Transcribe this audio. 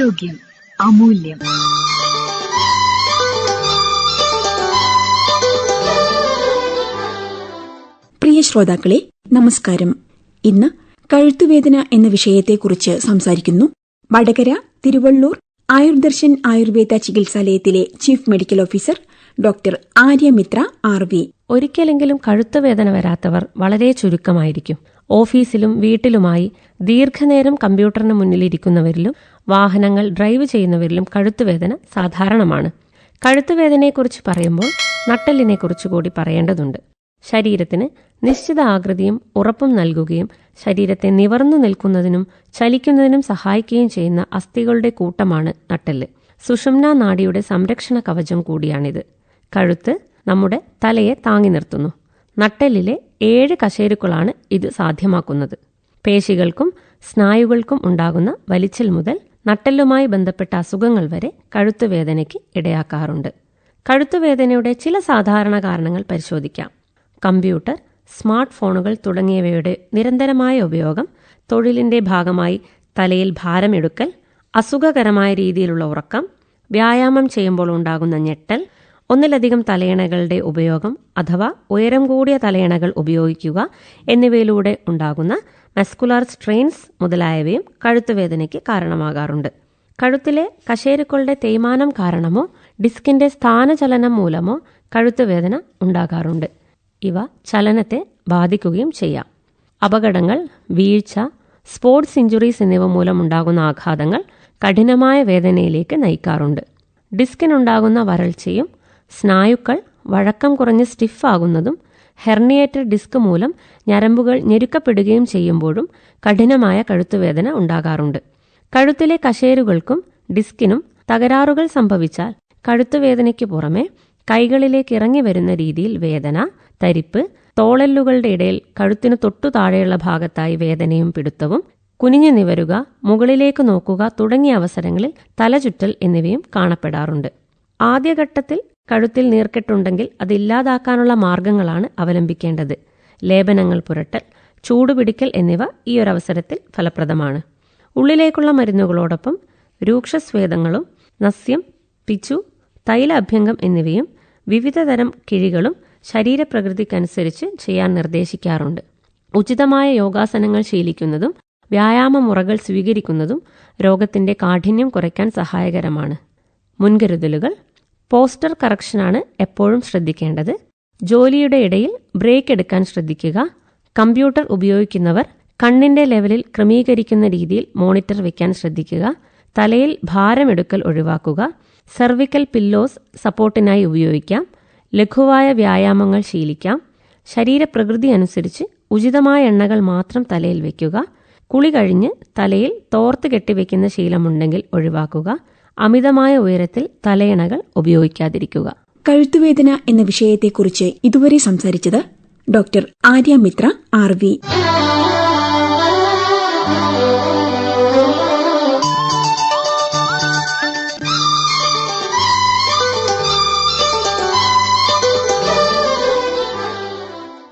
ആരോഗ്യം അമൂല്യം. പ്രിയ ശ്രോതാക്കളെ നമസ്കാരം. ഇന്ന് കഴുത്തുവേദന എന്ന വിഷയത്തെക്കുറിച്ച് സംസാരിക്കുന്നു Vadakara Thiruvallur Ayurdarshan Ayurveda ചികിത്സാലയത്തിലെ chief medical officer doctor Aryamitra R V. ഒരിക്കലെങ്കിലും കഴുത്തുവേദന വരാത്തവർ വളരെ ചുരുക്കമായിരിക്കും. ഓഫീസിലും വീട്ടിലുമായി ദീർഘനേരം കമ്പ്യൂട്ടറിന് മുന്നിലിരിക്കുന്നവരിലും വാഹനങ്ങൾ ഡ്രൈവ് ചെയ്യുന്നവരിലും കഴുത്തുവേദന സാധാരണമാണ്. കഴുത്തുവേദനയെക്കുറിച്ച് പറയുമ്പോൾ നട്ടെല്ലിനെക്കുറിച്ച് കൂടി പറയേണ്ടതുണ്ട്. ശരീരത്തിന് നിശ്ചിത ആകൃതിയും ഉറപ്പും നൽകുകയും ശരീരത്തെ നിവർന്നു നിൽക്കുന്നതിനും ചലിക്കുന്നതിനും സഹായിക്കുകയും ചെയ്യുന്ന അസ്ഥികളുടെ കൂട്ടമാണ് നട്ടെല്ല്. സുഷുമ്ന നാഡിയുടെ സംരക്ഷണ കവചം കൂടിയാണിത്. കഴുത്ത് നമ്മുടെ തലയെ താങ്ങി നിർത്തുന്നു. നട്ടെല്ലിലെ ഏഴ് കശേരുക്കളാണ് ഇത് സാധ്യമാക്കുന്നത്. പേശികൾക്കും സ്നായുകൾക്കും ഉണ്ടാകുന്ന വലിച്ചിൽ മുതൽ നട്ടെല്ലുമായി ബന്ധപ്പെട്ട അസുഖങ്ങൾ വരെ കഴുത്തുവേദനയ്ക്ക് ഇടയാക്കാറുണ്ട്. കഴുത്തുവേദനയുടെ ചില സാധാരണ കാരണങ്ങൾ പരിശോധിക്കാം. കമ്പ്യൂട്ടർ സ്മാർട്ട് ഫോണുകൾ തുടങ്ങിയവയുടെ നിരന്തരമായ ഉപയോഗം തൊഴിലിന്റെ ഭാഗമായി തലയിൽ ഭാരമെടുക്കൽ അസുഖകരമായ രീതിയിലുള്ള ഉറക്കം വ്യായാമം ചെയ്യുമ്പോൾ ഉണ്ടാകുന്ന ഞെട്ടൽ ഒന്നിലധികം തലയണകളുടെ ഉപയോഗം അഥവാ ഉയരം കൂടിയ തലയണകൾ ഉപയോഗിക്കുക എന്നിവയിലൂടെ ഉണ്ടാകുന്ന മസ്കുലാർ സ്ട്രെയിൻസ് മുതലായവയും കഴുത്തുവേദനയ്ക്ക് കാരണമാകാറുണ്ട്. കഴുത്തിലെ കശേരുക്കളുടെ തേയ്മാനം കാരണമോ ഡിസ്കിന്റെ സ്ഥാനചലനം മൂലമോ കഴുത്തുവേദന ഉണ്ടാകാറുണ്ട്. ഇവ ചലനത്തെ ബാധിക്കുകയും ചെയ്യാം. അപകടങ്ങൾ വീഴ്ച സ്പോർട്സ് ഇഞ്ചുറീസ് എന്നിവ മൂലമുണ്ടാകുന്ന ആഘാതങ്ങൾ കഠിനമായ വേദനയിലേക്ക് നയിക്കാറുണ്ട്. ഡിസ്കിനുണ്ടാകുന്ന വരൾച്ചയും സ്നായുക്കൾ വഴക്കം കുറഞ്ഞ് സ്റ്റിഫാകുന്നതും ഹെർണിയേറ്റഡ് ഡിസ്ക് മൂലം ഞരമ്പുകൾ ഞെരുക്കപ്പെടുകയും ചെയ്യുമ്പോഴും കഠിനമായ കഴുത്തുവേദന ഉണ്ടാകാറുണ്ട്. കഴുത്തിലെ കശേരുകൾക്കും ഡിസ്കിനും തകരാറുകൾ സംഭവിച്ചാൽ കഴുത്തുവേദനയ്ക്ക് പുറമെ കൈകളിലേക്ക് ഇറങ്ങി വരുന്ന രീതിയിൽ വേദന തരിപ്പ് തോളല്ലുകളുടെ ഇടയിൽ കഴുത്തിനു തൊട്ടു താഴെയുള്ള ഭാഗത്തായി വേദനയും പിടുത്തവും കുനിഞ്ഞു നിവരുക മുകളിലേക്ക് നോക്കുക തുടങ്ങിയ അവസരങ്ങളിൽ തലചുറ്റൽ എന്നിവയും കാണപ്പെടാറുണ്ട്. ആദ്യഘട്ടത്തിൽ കഴുത്തിൽ നീർക്കെട്ടുണ്ടെങ്കിൽ അത് ഇല്ലാതാക്കാനുള്ള മാർഗങ്ങളാണ് അവലംബിക്കേണ്ടത്. ലേപനങ്ങൾ പുരട്ടൽ ചൂടുപിടിക്കൽ എന്നിവ ഈ ഒരവസരത്തിൽ ഫലപ്രദമാണ്. ഉള്ളിലേക്കുള്ള മരുന്നുകളോടൊപ്പം രൂക്ഷസ്വേദങ്ങളും നസ്യം പിച്ചു തൈല അഭ്യംഗം എന്നിവയും വിവിധതരം കിഴികളും ശരീരപ്രകൃതിക്കനുസരിച്ച് ചെയ്യാൻ നിർദ്ദേശിക്കാറുണ്ട്. ഉചിതമായ യോഗാസനങ്ങൾ ശീലിക്കുന്നതും വ്യായാമ മുറകൾ സ്വീകരിക്കുന്നതും രോഗത്തിന്റെ കാഠിന്യം കുറയ്ക്കാൻ സഹായകരമാണ്. മുൻകരുതലുകൾ പോസ്റ്റർ കറക്ഷനാണ് എപ്പോഴും ശ്രദ്ധിക്കേണ്ടത്. ജോലിയുടെ ഇടയിൽ ബ്രേക്ക് എടുക്കാൻ ശ്രദ്ധിക്കുക. കമ്പ്യൂട്ടർ ഉപയോഗിക്കുന്നവർ കണ്ണിന്റെ ലെവലിൽ ക്രമീകരിക്കുന്ന രീതിയിൽ മോണിറ്റർ വയ്ക്കാൻ ശ്രദ്ധിക്കുക. തലയിൽ ഭാരമെടുക്കൽ ഒഴിവാക്കുക. സെർവിക്കൽ പില്ലോസ് സപ്പോർട്ടിനായി ഉപയോഗിക്കാം. ലഘുവായ വ്യായാമങ്ങൾ ശീലിക്കാം. ശരീരപ്രകൃതി അനുസരിച്ച് ഉചിതമായ എണ്ണകൾ മാത്രം തലയിൽ വയ്ക്കുക കുളി കഴിഞ്ഞ് തലയിൽ തോർത്ത് കെട്ടിവെക്കുന്ന ശീലമുണ്ടെങ്കിൽ ഒഴിവാക്കുക. അമിതമായ ഉയരത്തിൽ തലയണകൾ ഉപയോഗിക്കാതിരിക്കുക. കഴുത്തുവേദന എന്ന വിഷയത്തെക്കുറിച്ച് ഇതുവരെ സംസാരിച്ചത് doctor Arya Mitra R V.